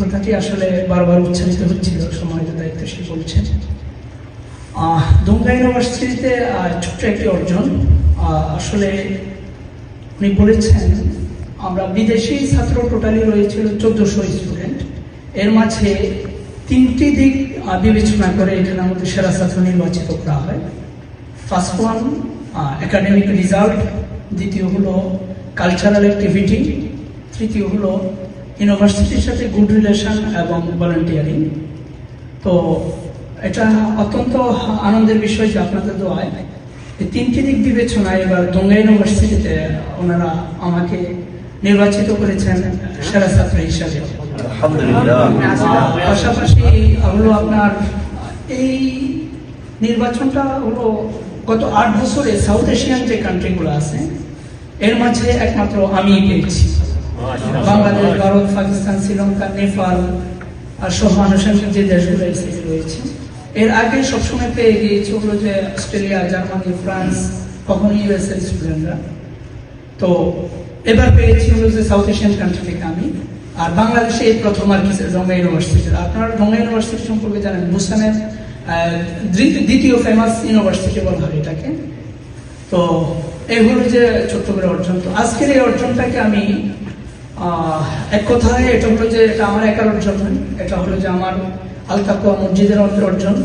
কথাটি আসলে বারবার উচ্চারিত হচ্ছিল সময়ত দায়িত্বশীল বলছেন। দুমকা ইউনিভার্সিটিতে ছোট্ট একটি অর্জন। আসলে উনি বলেছেন, আমরা বিদেশি ছাত্র টোটালি রয়েছিল চোদ্দশো স্টুডেন্ট। এর মাঝে তিনটি দিক বিবেচনা করে এখানে আমাদের সেরা ছাত্র নির্বাচিত করা হয়। ফার্স্ট ওয়ান একাডেমিক রেজাল্ট দ্বিতীয় হলো কালচারাল অ্যাক্টিভিটি তৃতীয় হলো ইউনিভার্সিটির সাথে গুড রিলেশন এবং ভলেন্টিয়ারিং তো এটা অত্যন্ত আনন্দের বিষয় যে আপনাদের দোয়ায় এই তিনটি দিক বিবেচনায় এবার দঙ্গা ইউনিভার্সিটিতে ওনারা আমাকে নির্বাচিত করেছেন সেরা ছাত্র হিসাবে। পাশাপাশি হলো আপনার এই নির্বাচনটা হলো গত আট বছরে সাউথ এশিয়ান যে কান্ট্রিগুলো আছে এর মাঝে একমাত্র আমি পেয়েছি। বাংলাদেশ ভারত পাকিস্তান শ্রীলঙ্কা নেপাল আর সহ আনুষঙ্গিক যে দেশগুলো রয়েছে এর আগে সবসময় পেয়ে গিয়েছে ওগুলো যে অস্ট্রেলিয়া জার্মানি ফ্রান্স কখনো ইউএস এর স্টুডেন্টরা। তো এবার পেয়েছি হলো যে সাউথ এশিয়ান কান্ট্রি থেকে আমি। আর বাংলাদেশে এই প্রথম আর কি রঙ্গা ইউনিভার্সিটি। আপনারা রঙ্গা ইউনিভার্সিটি সম্পর্কে জানেন বুসানের আহ, দ্বিতীয়- ফেমাস ইউনিভার্সিটি বলা হয় এটাকে। তো এই হলো যে ছোট্ট করে অর্জন। তো আজকের এই অর্জনটাকে আমি এক কথায় এটা হলো যে এটা আমার একার অর্জন এটা হলো যে আমার আলতাকুয়া মসজিদের অন্তর অর্জন,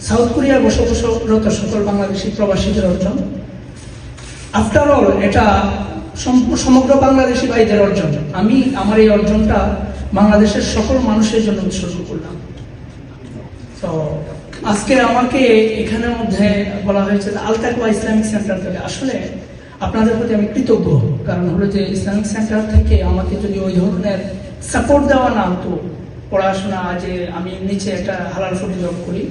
সাউথ কোরিয়ার বসবাসরত সকল বাংলাদেশি প্রবাসীদের অর্জন। আফটার অল এটা সম- সমগ্র বাংলাদেশি ভাইদের অর্জন। আমি আমার এই অর্জনটা বাংলাদেশের সকল মানুষের জন্য উৎসর্গ করলাম। তো আজকে আমাকে এখানের মধ্যে বলা হয়েছে আলতাকুয়া ইসলামিক সেন্টার থেকে। আসলে আপনাদের প্রতি আমি কৃতজ্ঞ, কারণ হলো যে ইসলামিক সেন্টার থেকে আমাকে যদি ওই ধরনের সাপোর্ট দেওয়া না হতো, পড়াশোনা যে আমি নিচে একটা হালাল ফুটি জব করি,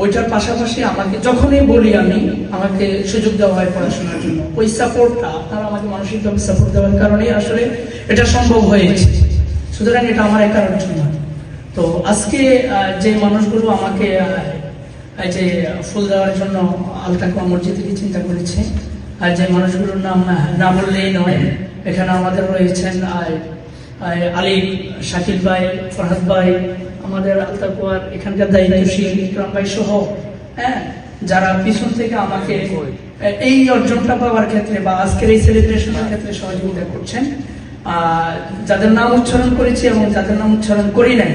ওইটার পাশাপাশি আমাকে যখনই বলি আমি, আমাকে সুযোগ দেওয়া হয় পড়াশোনার জন্য। ওই সাপোর্টটা আপনারা আমাকে মানসিকভাবে সাপোর্ট দেওয়ার কারণেই আসলে এটা সম্ভব হয়েছে। সুতরাং এটা আমার একার অর্জন তো আজকে যে মানুষগুলো আমাকে যে ফুল দেওয়ার জন্য আলতাকুয়া মসজিদ থেকে চিন্তা করেছে আর যে মানুষগুলোর নাম না- বললেই নয়, এখানে আমাদের রয়েছেন আলী, শাকিল ভাই, ফরহাদ ভাই, আমাদের আলতাকুয়ার এখানকার দায়িত্বশীল ইকরাম ভাই সহ হ্যাঁ যারা পিছন থেকে আমাকে এই অর্জনটা পাওয়ার ক্ষেত্রে বা আজকের এই সেলিব্রেশনের ক্ষেত্রে সহযোগিতা করছেন। যাদের নাম উচ্চারণ করেছি এবং যাদের নাম উচ্চারণ করি নাই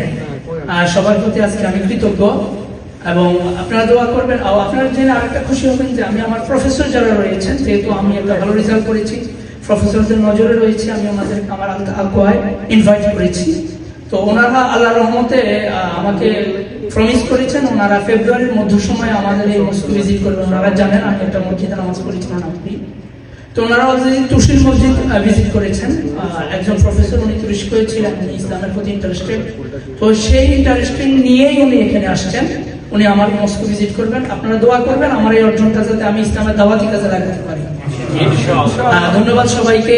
সবার প্রতি আজকে আমি কৃতজ্ঞ। এবং আপনারা দোয়া করবেন। আর আপনারা জেনে আরেকটা খুশি হবেন যে আমি আমার প্রফেসর যারা রয়েছেন, যেহেতু আমি একটা ভালো রেজাল্ট করেছি প্রফেসরদের নজরে রয়েছে, আমি আমাদের আমার আকুয়ায় ইনভাইট করেছি। তো ওনারা আল্লাহ রহমতে আমাকে প্রমিস করেছেন, ওনারা ফেব্রুয়ারির মধ্য সময় আমাদের এই মসজিদ ভিজিট করবেন। ওনারা জানেন আমি একটা মসজিদে নামাজ পরিচালনা করি তো ওনারা অলরেডি মসজিদ ভিজিট করেছেন একজন প্রফেসর উনি তুরস্কে ছিলেন উনি ইসলামের প্রতি ইন্টারেস্টেড তো সেই ইন্টারেস্টিং নিয়েই উনি এখানে আসছেন। উনি আমার মস্কো ভিজিট করবেন। আপনারা দোয়া করবেন আমার এই অর্জনটা যাতে আমি ইসলামের দাওয়াতি কাজে লাগাতে পারি। ধন্যবাদ সবাইকে।